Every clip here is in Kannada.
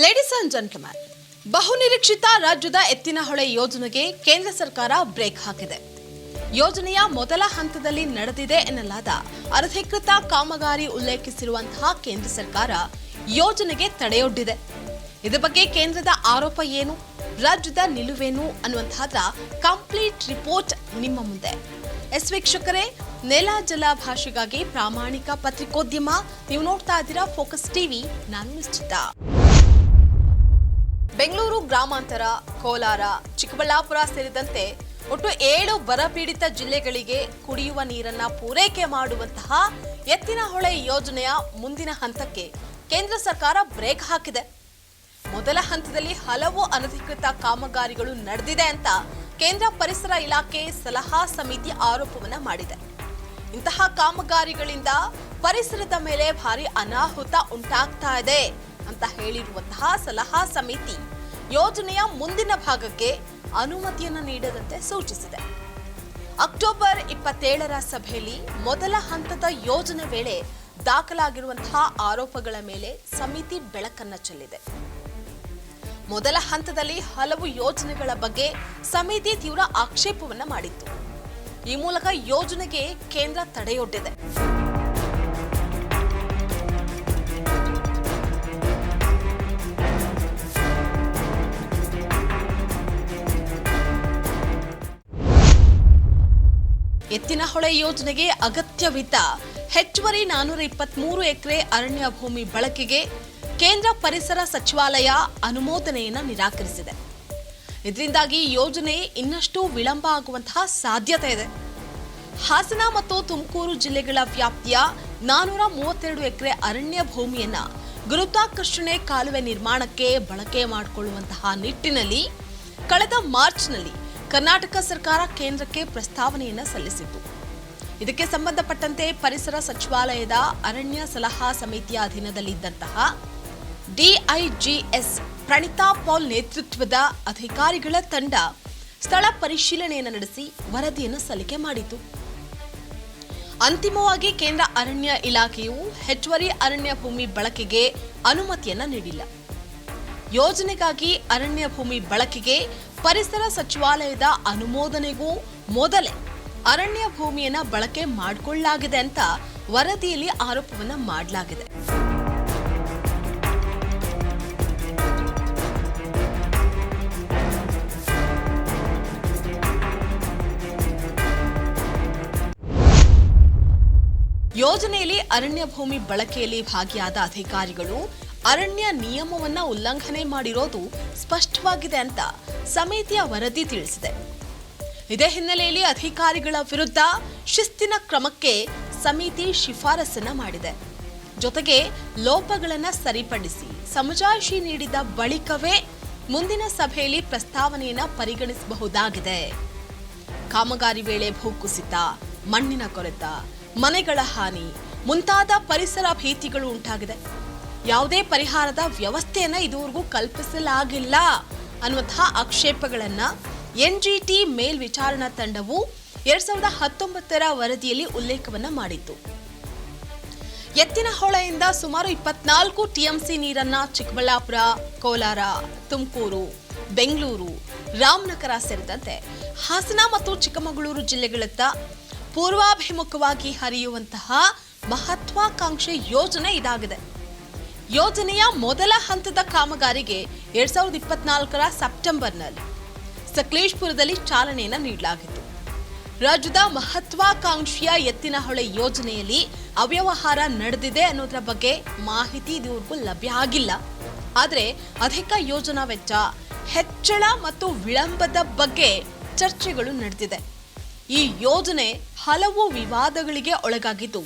ಲೇಡೀಸ್ ಅಂಡ್ ಜೆಂಟ್ಲ್ಮನ್ ಬಹುನಿರೀಕ್ಷಿತ ರಾಜ್ಯದ ಎತ್ತಿನಹೊಳೆ ಯೋಜನೆಗೆ ಕೇಂದ್ರ ಸರ್ಕಾರ ಬ್ರೇಕ್ ಹಾಕಿದೆ. ಯೋಜನೆಯ ಮೊದಲ ಹಂತದಲ್ಲಿ ನಡೆದಿದೆ ಎನ್ನಲಾದ ಅನಧಿಕೃತ ಕಾಮಗಾರಿ ಉಲ್ಲೇಖಿಸಿರುವಂತಹ ಕೇಂದ್ರ ಸರ್ಕಾರ ಯೋಜನೆಗೆ ತಡೆಯೊಡ್ಡಿದೆ. ಇದರ ಬಗ್ಗೆ ಕೇಂದ್ರದ ಆರೋಪ ಏನು? ರಾಜ್ಯದ ನಿಲುವೇನು? ಅನ್ನುವಂತಹದ ಕಂಪ್ಲೀಟ್ ರಿಪೋರ್ಟ್ ನಿಮ್ಮ ಮುಂದೆ. ಎಸ್ ವೀಕ್ಷಕರೇ, ನೆಲ ಜಲ ಭಾಷೆಗಾಗಿ ಪ್ರಾಮಾಣಿಕ ಪತ್ರಿಕೋದ್ಯಮ, ನೀವು ನೋಡ್ತಾ ಇದ್ದೀರಾ ಫೋಕಸ್ ಟಿವಿ ನಾನು ನಿಶ್ಚಿತ. ಬೆಂಗಳೂರು ಗ್ರಾಮಾಂತರ, ಕೋಲಾರ, ಚಿಕ್ಕಬಳ್ಳಾಪುರ ಸೇರಿದಂತೆ ಒಟ್ಟು ಏಳು ಬರಪೀಡಿತ ಜಿಲ್ಲೆಗಳಿಗೆ ಕುಡಿಯುವ ನೀರನ್ನ ಪೂರೈಕೆ ಮಾಡುವಂತಹ ಎತ್ತಿನಹೊಳೆ ಯೋಜನೆಯ ಮುಂದಿನ ಹಂತಕ್ಕೆ ಕೇಂದ್ರ ಸರ್ಕಾರ ಬ್ರೇಕ್ ಹಾಕಿದೆ. ಮೊದಲ ಹಂತದಲ್ಲಿ ಹಲವು ಅನಧಿಕೃತ ಕಾಮಗಾರಿಗಳು ನಡೆದಿದೆ ಅಂತ ಕೇಂದ್ರ ಪರಿಸರ ಇಲಾಖೆ ಸಲಹಾ ಸಮಿತಿ ಆರೋಪವನ್ನ ಮಾಡಿದೆ. ಇಂತಹ ಕಾಮಗಾರಿಗಳಿಂದ ಪರಿಸರದ ಮೇಲೆ ಭಾರಿ ಅನಾಹುತ ಉಂಟಾಗ್ತಾ ಇದೆ. ಅಂತ ಹೇಳಿರುವಂತಹ ಸಲಹಾ ಸಮಿತಿ ಯೋಜನೆಯ ಮುಂದಿನ ಭಾಗಕ್ಕೆ ಅನುಮತಿಯನ್ನು ನೀಡದಂತೆ ಸೂಚಿಸಿದೆ. ಅಕ್ಟೋಬರ್ ಇಪ್ಪತ್ತೇಳರ ಸಭೆಯಲ್ಲಿ ಮೊದಲ ಹಂತದ ಯೋಜನೆ ವೇಳೆ ದಾಖಲಾಗಿರುವಂತಹ ಆರೋಪಗಳ ಮೇಲೆ ಸಮಿತಿ ಬೆಳಕನ್ನ ಚೆಲ್ಲಿದೆ. ಮೊದಲ ಹಂತದಲ್ಲಿ ಹಲವು ಯೋಜನೆಗಳ ಬಗ್ಗೆ ಸಮಿತಿ ತೀವ್ರ ಆಕ್ಷೇಪವನ್ನು ಮಾಡಿತ್ತು. ಈ ಮೂಲಕ ಯೋಜನೆಗೆ ಕೇಂದ್ರ ತಡೆಯೊಡ್ಡಿದೆ. ಎತ್ತಿನಹೊಳೆ ಯೋಜನೆಗೆ ಅಗತ್ಯವಿದ್ದ ಹೆಚ್ಚುವರಿ ನಾನೂರ ಇಪ್ಪತ್ಮೂರು ಎಕರೆ ಅರಣ್ಯ ಭೂಮಿ ಬಳಕೆಗೆ ಕೇಂದ್ರ ಪರಿಸರ ಸಚಿವಾಲಯ ಅನುಮೋದನೆಯನ್ನು ನಿರಾಕರಿಸಿದೆ. ಇದರಿಂದಾಗಿ ಯೋಜನೆ ಇನ್ನಷ್ಟು ವಿಳಂಬ ಆಗುವಂತಹ ಸಾಧ್ಯತೆ ಇದೆ. ಹಾಸನ ಮತ್ತು ತುಮಕೂರು ಜಿಲ್ಲೆಗಳ ವ್ಯಾಪ್ತಿಯ ನಾನೂರ ಮೂವತ್ತೆರಡು ಎಕರೆ ಅರಣ್ಯ ಭೂಮಿಯನ್ನು ಗುರುತ್ವಾಕರ್ಷಣೆ ಕಾಲುವೆ ನಿರ್ಮಾಣಕ್ಕೆ ಬಳಕೆ ಮಾಡಿಕೊಳ್ಳುವಂತಹ ನಿಟ್ಟಿನಲ್ಲಿ ಕಳೆದ ಮಾರ್ಚ್ನಲ್ಲಿ ಕರ್ನಾಟಕ ಸರ್ಕಾರ ಕೇಂದ್ರಕ್ಕೆ ಪ್ರಸ್ತಾವನೆಯನ್ನು ಸಲ್ಲಿಸಿತ್ತು. ಇದಕ್ಕೆ ಸಂಬಂಧಪಟ್ಟಂತೆ ಪರಿಸರ ಸಚಿವಾಲಯದ ಅರಣ್ಯ ಸಲಹಾ ಸಮಿತಿಯ ಅಧೀನದಲ್ಲಿದ್ದಂತಹ ಡಿಐಜಿಎಸ್ ಪ್ರಣಿತಾ ಪಾಲ್ ನೇತೃತ್ವದ ಅಧಿಕಾರಿಗಳ ತಂಡ ಸ್ಥಳ ಪರಿಶೀಲನೆಯನ್ನು ನಡೆಸಿ ವರದಿಯನ್ನು ಸಲ್ಲಿಕೆ ಮಾಡಿತು ಅಂತಿಮವಾಗಿ ಕೇಂದ್ರ ಅರಣ್ಯ ಇಲಾಖೆಯು ಹೆಚ್ಚುವರಿ ಅರಣ್ಯ ಭೂಮಿ ಬಳಕೆಗೆ ಅನುಮತಿಯನ್ನು ನೀಡಿಲ್ಲ. ಯೋಜನೆಗಾಗಿ ಅರಣ್ಯ ಭೂಮಿ ಬಳಕೆಗೆ ಪರಿಸರ ಸಚಿವಾಲಯದ ಅನುಮೋದನೆಗೂ ಮೊದಲೇ ಅರಣ್ಯ ಭೂಮಿಯನ್ನ ಬಳಕೆ ಮಾಡಿಕೊಳ್ಳಲಾಗಿದೆ ಅಂತ ವರದಿಯಲ್ಲಿ ಆರೋಪವನ್ನ ಮಾಡಲಾಗಿದೆ. ಯೋಜನೆಯಲ್ಲಿ ಅರಣ್ಯ ಭೂಮಿ ಬಳಕೆಯಲ್ಲಿ ಭಾಗಿಯಾದ ಅಧಿಕಾರಿಗಳು ಅರಣ್ಯ ನಿಯಮವನ್ನ ಉಲ್ಲಂಘನೆ ಮಾಡಿರೋದು ಸ್ಪಷ್ಟವಾಗಿದೆ ಅಂತ ಸಮಿತಿಯ ವರದಿ ತಿಳಿಸಿದೆ. ಇದೇ ಹಿನ್ನೆಲೆಯಲ್ಲಿ ಅಧಿಕಾರಿಗಳ ವಿರುದ್ಧ ಶಿಸ್ತಿನ ಕ್ರಮಕ್ಕೆ ಸಮಿತಿ ಶಿಫಾರಸನ್ನ ಮಾಡಿದೆ. ಜೊತೆಗೆ ಲೋಪಗಳನ್ನ ಸರಿಪಡಿಸಿ ಸಮಜಾಯಿಷಿ ನೀಡಿದ ಬಳಿಕವೇ ಮುಂದಿನ ಸಭೆಯಲ್ಲಿ ಪ್ರಸ್ತಾವನೆಯನ್ನ ಪರಿಗಣಿಸಬಹುದಾಗಿದೆ. ಕಾಮಗಾರಿ ವೇಳೆ ಭೂಕುಸಿತ, ಮಣ್ಣಿನ ಕೊರೆತ, ಮನೆಗಳ ಹಾನಿ ಮುಂತಾದ ಪರಿಸರ ಭೀತಿಗಳು ಉಂಟಾಗಿದೆ. ಯಾವುದೇ ಪರಿಹಾರದ ವ್ಯವಸ್ಥೆಯನ್ನ ಇದುವರೆಗೂ ಕಲ್ಪಿಸಲಾಗಿಲ್ಲ ಅನ್ನುವಂತಹ ಆಕ್ಷೇಪಗಳನ್ನ ಟಿ ಮೇಲ್ವಿಚಾರಣಾ ತಂಡವು ಎರಡ್ ಸಾವಿರದ ಹತ್ತೊಂಬತ್ತರ ವರದಿಯಲ್ಲಿ ಉಲ್ಲೇಖವನ್ನ ಮಾಡಿತ್ತು. ಎತ್ತಿನಹೊಳೆಯಿಂದ ಸುಮಾರು ಇಪ್ಪತ್ನಾಲ್ಕು ಟಿಎಂಸಿ ನೀರನ್ನ ಚಿಕ್ಕಬಳ್ಳಾಪುರ, ಕೋಲಾರ, ತುಮಕೂರು, ಬೆಂಗಳೂರು, ರಾಮನಗರ ಸೇರಿದಂತೆ ಹಾಸನ ಮತ್ತು ಚಿಕ್ಕಮಗಳೂರು ಜಿಲ್ಲೆಗಳತ್ತ ಪೂರ್ವಾಭಿಮುಖವಾಗಿ ಹರಿಯುವಂತಹ ಮಹತ್ವಾಕಾಂಕ್ಷೆ ಯೋಜನೆ ಇದಾಗಿದೆ. ಯೋಜನೆಯ ಮೊದಲ ಹಂತದ ಕಾಮಗಾರಿಗೆ ಎರಡ್ ಸಾವಿರದ ಇಪ್ಪತ್ನಾಲ್ಕರ ಸೆಪ್ಟೆಂಬರ್ನಲ್ಲಿ ಸಕಲೇಶ್ಪುರದಲ್ಲಿ ಚಾಲನೆಯನ್ನು ನೀಡಲಾಗಿತ್ತು. ರಾಜ್ಯದ ಮಹತ್ವಾಕಾಂಕ್ಷಿಯ ಎತ್ತಿನಹೊಳೆ ಯೋಜನೆಯಲ್ಲಿ ಅವ್ಯವಹಾರ ನಡೆದಿದೆ ಅನ್ನೋದರ ಬಗ್ಗೆ ಮಾಹಿತಿ ಇದುವರೆಗೂ ಲಭ್ಯ ಆಗಿಲ್ಲ. ಆದರೆ ಅಧಿಕ ಯೋಜನಾ ವೆಚ್ಚ, ಹೆಚ್ಚಳ ಮತ್ತು ವಿಳಂಬದ ಬಗ್ಗೆ ಚರ್ಚೆಗಳು ನಡೆದಿದೆ. ಈ ಯೋಜನೆ ಹಲವು ವಿವಾದಗಳಿಗೆ ಒಳಗಾಗಿದ್ದು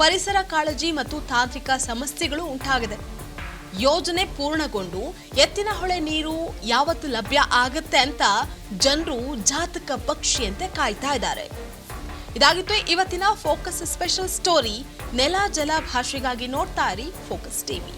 ಪರಿಸರ ಕಾಳಜಿ ಮತ್ತು ತಾಂತ್ರಿಕ ಸಮಸ್ಯೆಗಳು ಉಂಟಾಗಿದೆ. ಯೋಜನೆ ಪೂರ್ಣಗೊಂಡು ಎತ್ತಿನಹೊಳೆ ನೀರು ಯಾವತ್ತು ಲಭ್ಯ ಆಗತ್ತೆ ಅಂತ ಜನರು ಜಾತಕ ಪಕ್ಷಿಯಂತೆ ಕಾಯ್ತಾ ಇದ್ದಾರೆ. ಇದಾಗಿತ್ತು ಇವತ್ತಿನ ಫೋಕಸ್ ಸ್ಪೆಷಲ್ ಸ್ಟೋರಿ ನೆಲ, ಜಲ ಭಾಷೆಗಾಗಿ ನೋಡ್ತಾ ಇರಿ ಫೋಕಸ್ ಟಿವಿ